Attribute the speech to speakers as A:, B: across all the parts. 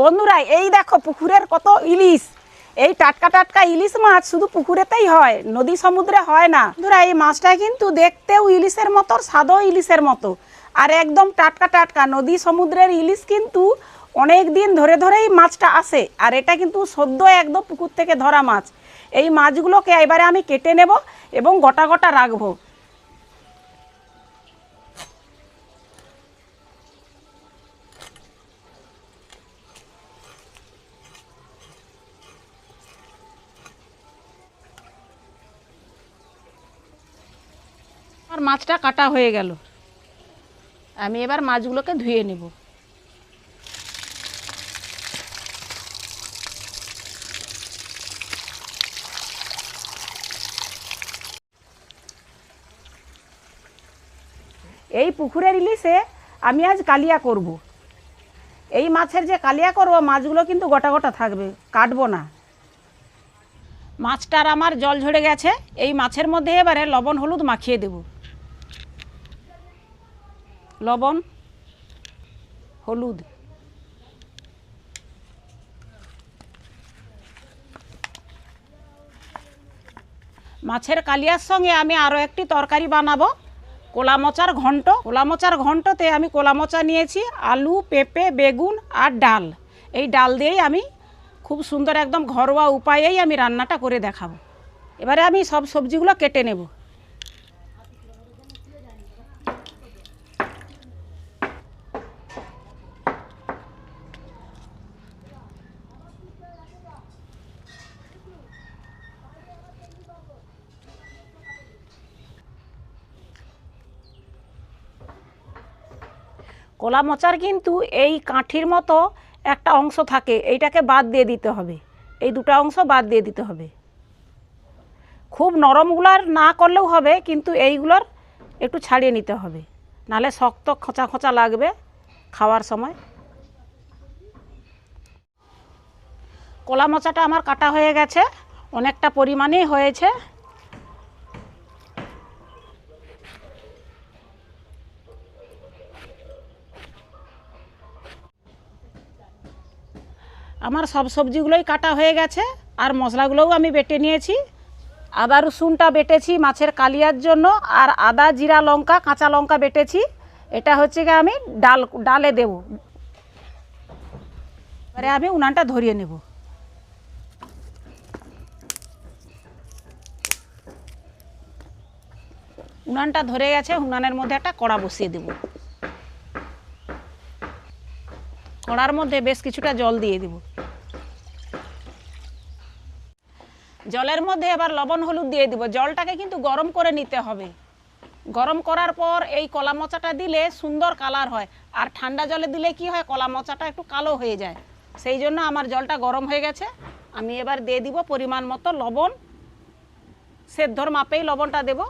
A: বন্ধুরা, এই দেখো পুকুরের কত ইলিশ। এই টাটকা টাটকা ইলিশ মাছ শুধু পুকুরেতেই হয়, নদী সমুদ্রে হয় না। বন্ধুরা, এই মাছটা কিন্তু দেখতেও ইলিশের মতো, স্বাদও ইলিশের মতো। আর একদম টাটকা টাটকা, নদী সমুদ্রের ইলিশ কিন্তু অনেক দিন ধরে ধরেই মাছটা আসে। আর এটা কিন্তু সদ্য একদম পুকুর থেকে ধরা মাছ। এই মাছগুলোকে এবারে আমি কেটে নেব এবং গোটা গোটা রাখব। মাছটা কাটা হয়ে গেল। আমি এবার মাছগুলোকে ধুয়ে নেব। এই পুকুরের ইলিশে আমি আজ কালিয়া করব। এই মাছের যে কালিয়া করব, মাছগুলো কিন্তু গোটা গোটা থাকবে, কাটবো না। মাছটার আমার জল ঝরে গেছে, এই মাছের মধ্যে এবারে লবণ, হলুদ মাখিয়ে দেব। লবণ, হলুদ। মাছের কালিয়ার সঙ্গে আমি আরও একটি তরকারি বানাবো কোলা মোচার ঘন্ট। কোলা মোচার ঘন্টতে আমি কোলা মোচা নিয়েছি, আলু, পেঁপে, বেগুন আর ডাল। এই ডাল দিয়েই আমি খুব সুন্দর একদম ঘরোয়া উপায়েই আমি রান্নাটা করে দেখাবো। এবারে আমি সব সবজিগুলো কেটে নেব। কলা মোচার কিন্তু এই কাঠির মতো একটা অংশ থাকে, এইটাকে বাদ দিয়ে দিতে হবে। এই দুটো অংশ বাদ দিয়ে দিতে হবে। খুব নরমগুলার না করলেও হবে, কিন্তু এইগুলোর একটু ছাড়িয়ে নিতে হবে। নালে শক্ত খোঁচা খোঁচা লাগবে খাওয়ার সময়। কলা মোচাটা আমার কাটা হয়ে গেছে, অনেকটা পরিমাণেই হয়েছে। আমার সব সবজিগুলোই কাটা হয়ে গেছে, আর মশলাগুলোও আমি বেটে নিয়েছি। আদা রসুনটা বেটেছি মাছের কালিয়ার জন্য, আর আদা, জিরা লঙ্কা, কাঁচা লঙ্কা বেটেছি। এটা হচ্ছে গিয়ে আমি ডাল, ডালে দেব। এবারে আমি উনানটা ধরিয়ে নেব। উনানটা ধরে গেছে, উনানের মধ্যে একটা কড়া বসিয়ে দেব। কড়ার মধ্যে বেশ কিছুটা জল দিয়ে দেব। জলের মধ্যে এবার লবণ হলুদ দিয়ে দিব। জলটাকে কিন্তু গরম করে নিতে হবে। গরম করার পর এই কলা মোচাটা দিলে সুন্দর কালার হয়। আর ঠান্ডা জলে দিলে কি হয়? কলা মোচাটা একটু কালো হয়ে যায়। সেই জন্য আমার জলটা গরম হয়ে গেছে। আমি এবার দিয়ে দিব পরিমাণ মতো লবণ। সেদ্ধর মাপেই লবণটা দেব।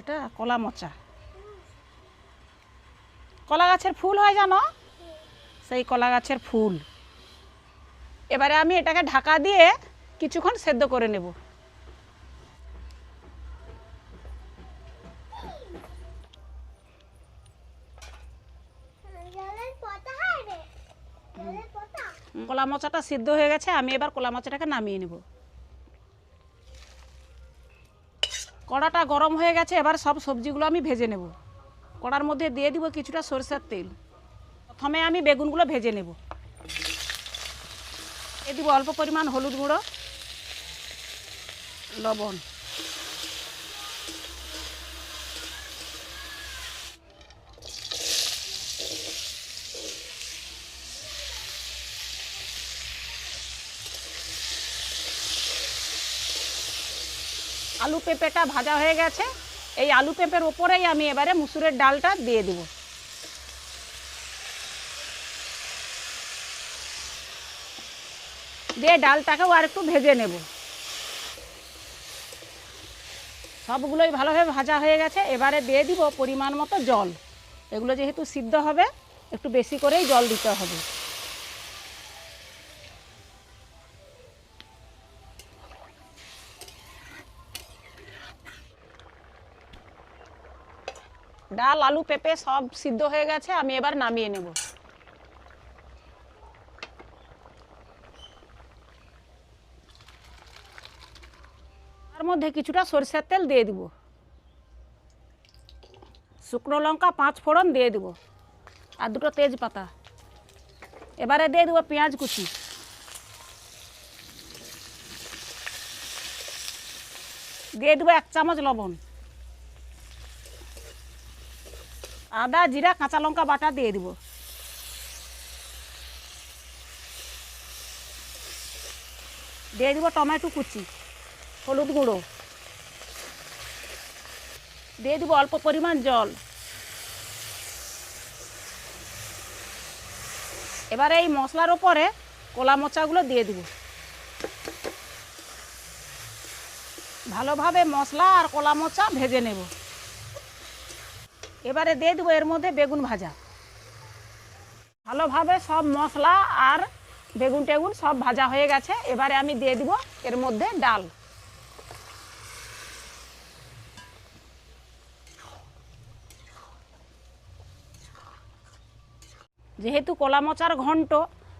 A: এটা কলা মোচা। কলা গাছের ফুল হয় জানো? সেই কলা গাছের ফুল। এবারে আমি এটাকে ঢাকা দিয়ে কিছুক্ষণ সেদ্ধ করে নেব। কলা মোচাটা সিদ্ধ হয়ে গেছে আমি এবার কলা মোচাটাকে নামিয়ে নেব। কড়াটা গরম হয়ে গেছে, এবার সব সবজিগুলো আমি ভেজে নেব। কড়ার মধ্যে দিয়ে দিব কিছুটা সরষের তেল। প্রথমে আমি বেগুনগুলো ভেজে নেব। দিয়ে দিব অল্প পরিমাণ হলুদ গুঁড়ো, লবণ। আলু পেঁপেটা ভাজা হয়ে গেছে। এই আলু পেঁপের ওপরেই আমি এবারে মুসুরের ডালটা দিয়ে দেব। দিয়ে ডালটাকেও আর একটু ভেজে নেব। সবগুলোই ভালোভাবে ভাজা হয়ে গেছে। এবারে দিয়ে দিব পরিমাণ মতো জল। এগুলো যেহেতু সিদ্ধ হবে, একটু বেশি করেই জল দিতে হবে। ডাল, আলু, পেঁপে সব সিদ্ধ হয়ে গেছে, আমি এবার নামিয়ে নেব। তার মধ্যে কিছুটা সরষের তেল দিয়ে দিব। শুকনো লঙ্কা, পাঁচ ফোড়ন দিয়ে দিব। আর দুটো তেজপাতা। এবারে দিয়ে দেবো পেঁয়াজ কুচি। দিয়ে দেবো এক চামচ লবণ। আদা, জিরা, কাঁচা লঙ্কা বাটা দিয়ে দিব। দিয়ে দিব টমেটো কুচি, হলুদ গুঁড়ো। দিয়ে দিব অল্প পরিমাণ জল। এবারে এই মশলার ওপরে কলা মোচাগুলো দিয়ে দিব। ভালোভাবে মশলা আর কলা মোচা ভেজে নেব। এবারে দিয়ে দেবো এর মধ্যে বেগুন ভাজা। ভালোভাবে সব মশলা আর বেগুন টেগুন সব ভাজা হয়ে গেছে। এবারে আমি দিয়ে দিব এর মধ্যে ডাল। যেহেতু কলা মোচার ঘন্ট,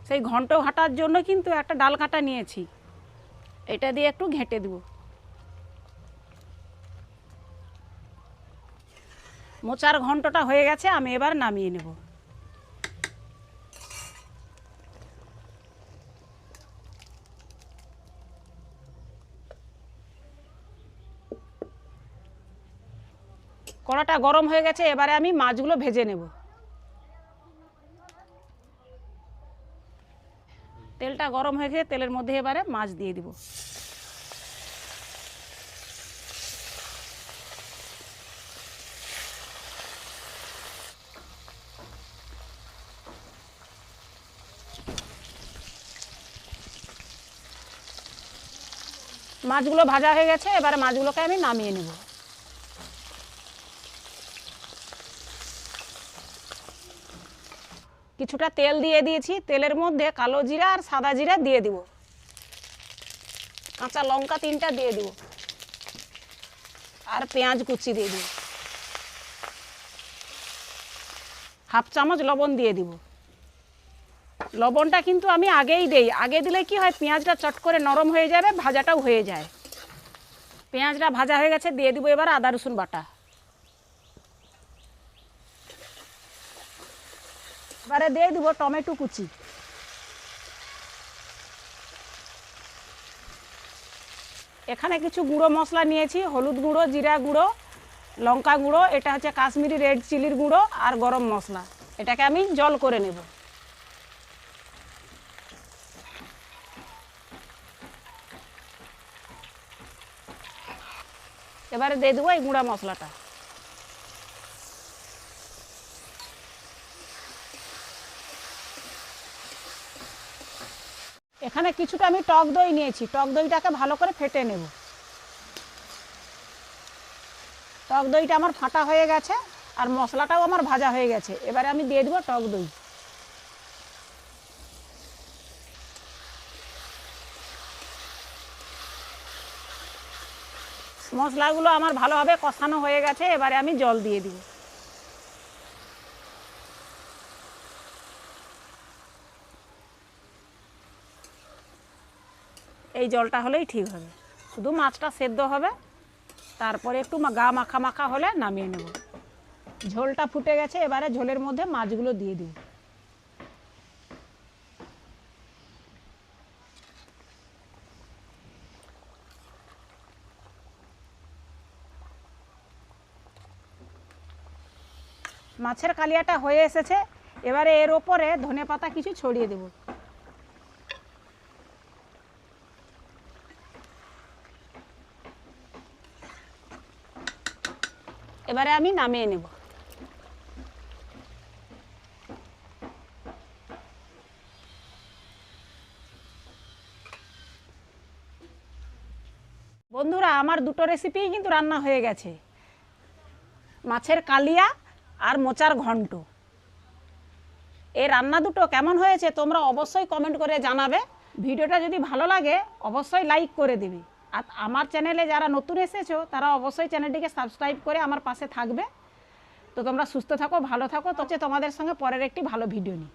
A: সেই ঘন্ট ঘাটার জন্য কিন্তু একটা ডাল কাটা নিয়েছি। এটা দিয়ে একটু ঘেঁটে দেবো। মোচার ঘন্টটা হয়ে গেছে, আমি এবার নামিয়ে নেব। কড়াটা গরম হয়ে গেছে, এবারে আমি মাছগুলো ভেজে নেব। তেলটা গরম হয়ে গেছে, তেলের মধ্যে এবারে মাছ দিয়ে দিব। মাছগুলো ভাজা হয়ে গেছে, এবারে মাছগুলোকে আমি নামিয়ে নেব। কিছুটা তেল দিয়ে দিয়েছি, তেলের মধ্যে কালো জিরা আর সাদা জিরা দিয়ে দিব। কাঁচা লঙ্কা তিনটা দিয়ে দিব। আর পেঁয়াজ কুচি দিয়ে দিব। হাফ চামচ লবণ দিয়ে দিব। লবণটা কিন্তু আমি আগেই দেই। আগে দিলে কি হয়, পেঁয়াজটা চট করে নরম হয়ে যাবে, ভাজাটাও হয়ে যায়। পেঁয়াজটা ভাজা হয়ে গেছে, দিয়ে দিব এবার আদা, রসুন বাটা। এবারে দিয়ে দিব টমেটো কুচি। এখানে কিছু গুঁড়ো মশলা নিয়েছি, হলুদ গুঁড়ো, জিরা গুঁড়ো, লঙ্কা গুঁড়ো, এটা হচ্ছে কাশ্মীরি রেড চিলির গুঁড়ো আর গরম মশলা। এটাকে আমি জল করে নেব। এবারে দিয়ে দেবো এই গুঁড়া মশলাটা। এখানে কিছুটা আমি টক দই নিয়েছি, টক দইটাকে ভালো করে ফেটে নেব। টক দইটা আমার ফাটা হয়ে গেছে আর মশলাটাও আমার ভাজা হয়ে গেছে। এবারে আমি দিয়ে দেবো টক দই। মশলাগুলো আমার ভালোভাবে কষানো হয়ে গেছে, এবারে আমি জল দিয়ে দিব। এই জলটা হলেই ঠিক হবে। শুধু মাছটা সেদ্ধ হবে, তারপরে একটু গা মাখা মাখা হলে নামিয়ে নেব। ঝোলটা ফুটে গেছে, এবারে ঝোলের মধ্যে মাছগুলো দিয়ে দিব। মাছের কালিয়াটা হয়ে এসেছে, এবারে এর ওপরে ধনে পাতা কিছু ছড়িয়ে দেবো। এবারে আমি নামিয়ে নেব। বন্ধুরা, আমার দুটো রেসিপিই কিন্তু রান্না হয়ে গেছে। মাছের কালিয়া আর মোচার ঘন্ট। এই রান্না দুটো কেমন হয়েছে তোমরা অবশ্যই কমেন্ট করে জানাবে। ভিডিওটা যদি ভালো লাগে, অবশ্যই লাইক করে দিবি। আর আমার চ্যানেলে যারা নতুন এসেছ, তারা অবশ্যই চ্যানেলটিকে সাবস্ক্রাইব করে আমার পাশে থাকবে। তো তোমরা সুস্থ থাকো, ভালো থাকো। তো তোমাদের সঙ্গে পরের একটি ভালো ভিডিও নিই